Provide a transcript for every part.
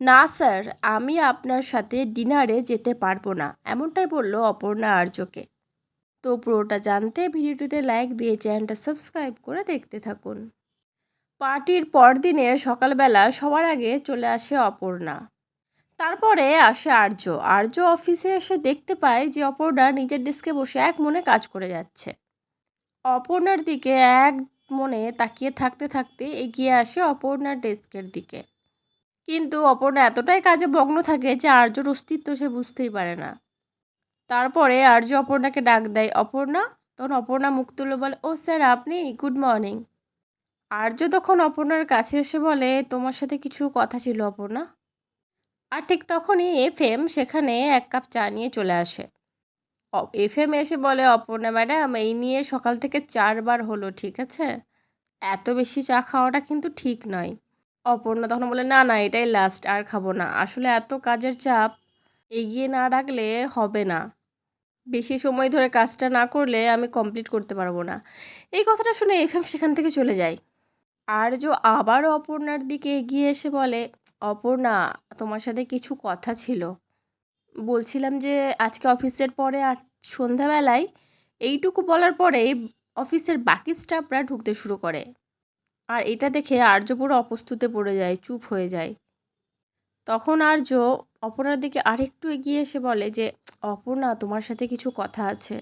না, স্যার, আমি আপনার সাথে ডিনারে যেতে পারব না। এমনটাই বলল অপর্ণা আর্যকে। তো পুরোটা জানতে ভিডিওটিতে লাইক দিয়ে চ্যানেলটা সাবস্ক্রাইব করে দেখতে থাকুন। পার্টির পরদিনে সকালবেলা সবার আগে চলে আসে অপর্ণা। তারপরে আসে আর্য। আর্য অফিসে এসে দেখতে পায় যে অপর্ণা নিজের ডেস্কে বসে এক মনে কাজ করে যাচ্ছে। অপর্ণার দিকে এক মনে তাকিয়ে থাকতে থাকতে এগিয়ে আসে অপর্ণার ডেস্কের দিকে। কিন্তু অপর্ণা এতটাই কাজে মগ্ন থাকে যে আর্যর অস্তিত্ব সে বুঝতেই পারে না। তারপরে আর্য অপর্ণাকে ডাক দেয়, অপর্ণা, তখন অপর্ণা মুখ তুলে বলে, ও স্যার, আপনি? Good morning. আর্য তখন অপর্ণার কাছে এসে বলে, তোমার সাথে কিছু কথা ছিল অপর্ণা? আর ঠিক তখনই এফ এম সেখানে এক কাপ চা নিয়ে চলে আসে। এফ এম এসে বলে, অপর্ণা ম্যাডাম, এই নিয়ে সকাল থেকে চারবার হলো, ঠিক আছে? এত বেশি চা খাওয়াটা কিন্তু ঠিক নয়। অপর্ণা তখন বলে, না না, এটাই লাস্ট আর খাব না। আসলে এত কাজের চাপ এগিয়ে না রাখলে হবে না। বেশি সময় ধরে কাজটা না করলে আমি কমপ্লিট করতে পারব না। এই কথাটা শুনে এফ এম সেখান থেকে চলে যায়। আর্য আবার অপর্ণার দিকে এগিয়ে এসে বলে, অপর্ণা, তোমার সাথে কিছু কথা ছিল। বলছিলাম যে, আজকে অফিসের পরে আজ সন্ধ্যাবেলায় এইটুকু বলার পরেই অফিসের বাকি স্টাফরা ঢুকতে শুরু করে। আর এটা দেখে আর্য পুরো অপস্তুতে পড়ে যায়, চুপ হয়ে যায়। তখন আর্য অপর্ণার দিকে আরেকটু এগিয়ে এসে বলে যে, অপর্ণা, তোমার সাথে কিছু কথা আছে।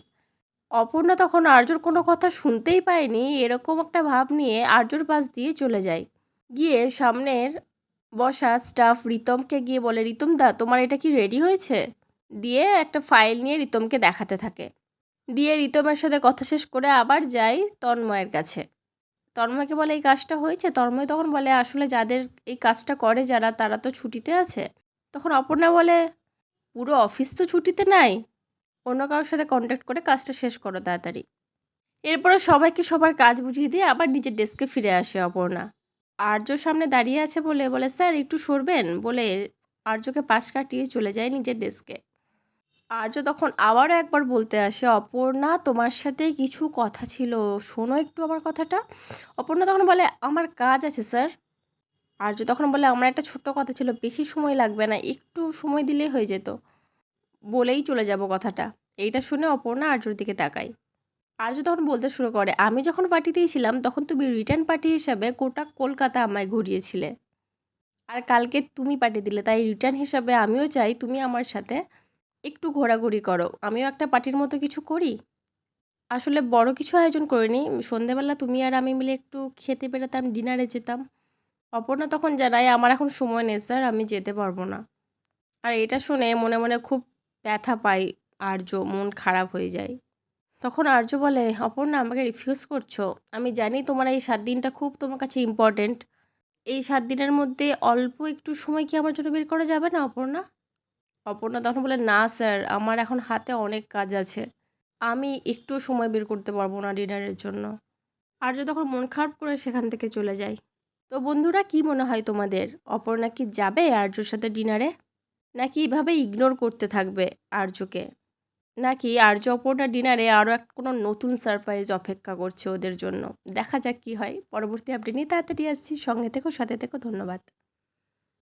অপর্ণা তখন আর্যর কোনো কথা শুনতেই পায়নি, এরকম একটা ভাব নিয়ে আর্যর পাশ দিয়ে চলে যায়। গিয়ে সামনের বসা স্টাফ রিতমকে গিয়ে বলে, রিতম দা, তোমার এটা কি রেডি হয়েছে? দিয়ে একটা ফাইল নিয়ে রিতমকে দেখাতে থাকে। দিয়ে রিতমের সাথে কথা শেষ করে আবার যাই তন্ময়ের কাছে। তন্ময়কে বলে, এই কাজটা হয়েছে? তন্ময় তখন বলে, আসলে যাদের এই কাজটা করে যারা, তারা তো ছুটিতে আছে। তখন অপর্ণা বলে, পুরো অফিস তো ছুটিতে নাই। অন্য কারোর সাথে কন্ট্যাক্ট করে কাজটা শেষ করো তাড়াতাড়ি। এরপরে সবাইকে সবার কাজ বুঝিয়ে দিয়ে আবার নিজের ডেস্কে ফিরে আসে অপর্ণা। আর্য সামনে দাঁড়িয়ে আছে বলে বলে, স্যার, একটু সরবেন? বলে আর্যকে পাশ কাটিয়ে চলে যায় নিজের ডেস্কে আর্য তখন আবারও একবার বলতে আসে, অপর্ণা, তোমার সাথে কিছু কথা ছিল। শোনো একটু আমার কথাটা। অপর্ণা তখন বলে, আমার কাজ আছে, স্যার। আর্য তখন বলে, আমার একটা ছোট্ট কথা ছিল, বেশি সময় লাগবে না, একটু সময় দিলেই হয়ে যেত। বলেই চলে যাব কথাটা। এইটা শুনে অপর্ণা আর্যর দিকে তাকায়। আর্য তখন বলতে শুরু করে, আমি যখন পার্টিতেই ছিলাম তখন তুমি রিটার্ন পার্টি হিসাবে গোটা কলকাতা আমায় ঘুরিয়েছিলে। আর কালকে তুমি পাঠিয়ে দিলে, তাই রিটার্ন হিসাবে আমিও চাই, তুমি আমার সাথে। একটু ঘোরাঘুরি করো। আমিও একটা পার্টির মতো কিছু করি। আসলে বড় কিছু আয়োজন করিনি। সন্ধেবেলা তুমি আর আমি মিলে একটু খেতে বেরোতাম, ডিনারে যেতাম। অপর্ণা তখন জানায়, আমার এখন সময় নেই স্যার, আমি যেতে পারব না। আর এটা শুনে মনে মনে খুব ব্যথা পাই আর্য, মন খারাপ হয়ে যায়। তখন আর্য বলে, অপর্ণা, আমাকে রিফিউজ করছ। আমি জানি তোমার এই সাত দিনটা খুব তোমার কাছে ইম্পর্টেন্ট এই সাত দিনের মধ্যে অল্প একটু সময় কি আমার জন্য বের করা যাবে না, অপর্ণা? অপর্ণা তখন বলে, না স্যার, আমার এখন হাতে অনেক কাজ আছে। আমি একটু সময় বের করতে পারব না ডিনারের জন্য। আর্য তখন মন খারাপ করে সেখান থেকে চলে যায়। তো বন্ধুরা, কি মনে হয় তোমাদের? অপর্ণা কি যাবে আর্যর সাথে ডিনারে? নাকি এভাবে ইগনোর করতে থাকবে আর্যকে? নাকি আর্য অপর্ণা ডিনারে আরও এক কোনো নতুন সারপ্রাইজ অপেক্ষা করছে ওদের জন্য? দেখা যাক কি হয়। পরবর্তী আপডেট নিয়ে তাড়াতাড়ি আসছি। সঙ্গে থেকো, সাথে থেকো। ধন্যবাদ।